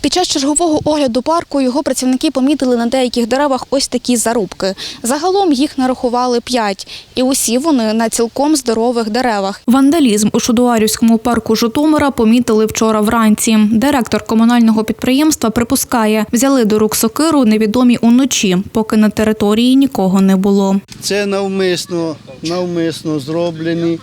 Під час чергового огляду парку його працівники помітили на деяких деревах ось такі зарубки. Загалом їх нарахували п'ять, і усі вони на цілком здорових деревах. Вандалізм у Шудуарівському парку Житомира помітили вчора вранці. Директор комунального підприємства припускає, взяли до рук сокиру невідомі уночі, поки на території нікого не було. Це навмисно, навмисно зроблені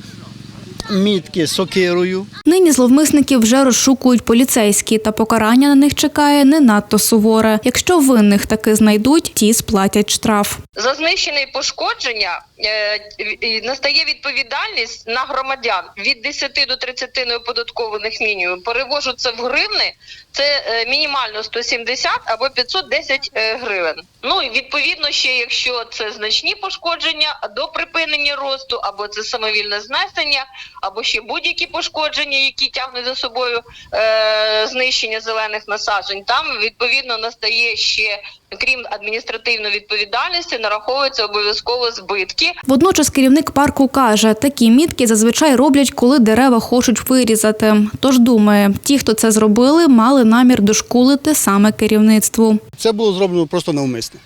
мітки сокирою. Нині зловмисників вже розшукують поліцейські, та покарання на них чекає не надто суворе. Якщо винних таки знайдуть, ті сплатять штраф. За знищення і пошкодження е, настає відповідальність на громадян від 10 до 30 неоподаткованих мінімумів. Перевожу це в гривни. Це е, мінімально 170 або 510 е, гривень. Ну і відповідно ще, якщо це значні пошкодження до припинення росту, або це самовільне знесення, або ще будь-які пошкодження, які тягнуть за собою е, знищення зелених насаджень, там відповідно настає ще крім адміністративної відповідальності, нараховуються обов'язково збитки. Водночас керівник парку каже, такі мітки зазвичай роблять, коли дерева хочуть вирізати. Тож думає, ті, хто це зробили, мали намір дошкулити саме керівництву. Це було зроблено просто навмисно.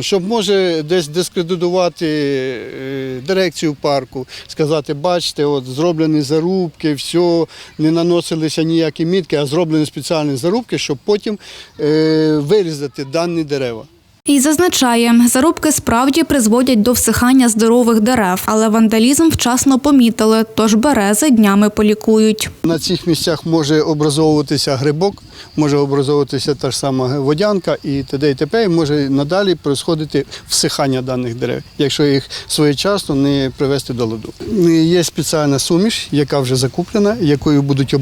Щоб може десь дискредитувати е, дирекцію парку, сказати, бачите, от зроблені зарубки, все, не наносилися ніякі мітки, а зроблені спеціальні зарубки, щоб потім е, вирізати дані дерева. І зазначає, зарубки справді призводять до всихання здорових дерев, але вандалізм вчасно помітили, тож берези днями полікують. На цих місцях може образовуватися грибок, може образовуватися та ж сама водянка і т.д. і т.п. Може надалі происходити всихання даних дерев, якщо їх своєчасно не привести до ладу. Є спеціальна суміш, яка вже закуплена, якою будуть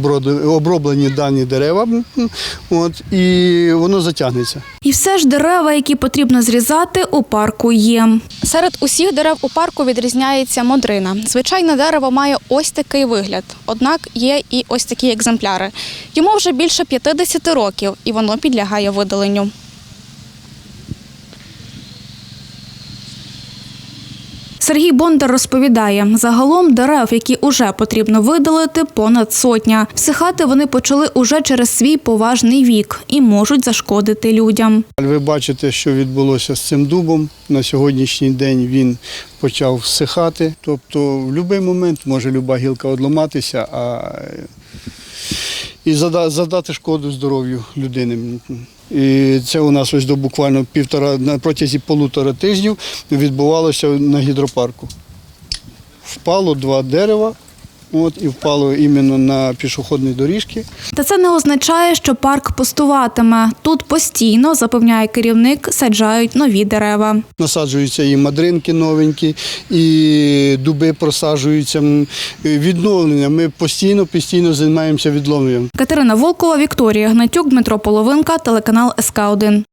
оброблені дані дерева, от, і воно затягнеться. Все ж дерева, які потрібно зрізати, у парку є. Серед усіх дерев у парку відрізняється модрина. Звичайне дерево має ось такий вигляд. Однак є і ось такі екземпляри. Йому вже більше 50 років, і воно підлягає видаленню. Сергій Бондар розповідає, загалом дерев, які уже потрібно видалити, понад сотня. Всихати вони почали уже через свій поважний вік і можуть зашкодити людям. Ви бачите, що відбулося з цим дубом. На сьогоднішній день він почав всихати. Тобто в будь-який момент може люба гілка одламатися, а і задати шкоду здоров'ю людини. І це у нас ось до буквально півтора на протязі полутора тижнів відбувалося на гідропарку. Впало два дерева, от, і впало іменно на пішохідні доріжки. Та це не означає, що парк пустуватиме. Тут постійно, запевняє керівник, саджають нові дерева. Насаджуються і мадринки новенькі, і дуби просаджуються. Відновлення. Ми постійно, постійно займаємося відновленням. Катерина Волкова, Вікторія Гнатюк, Дмитро Половинка, телеканал СК 1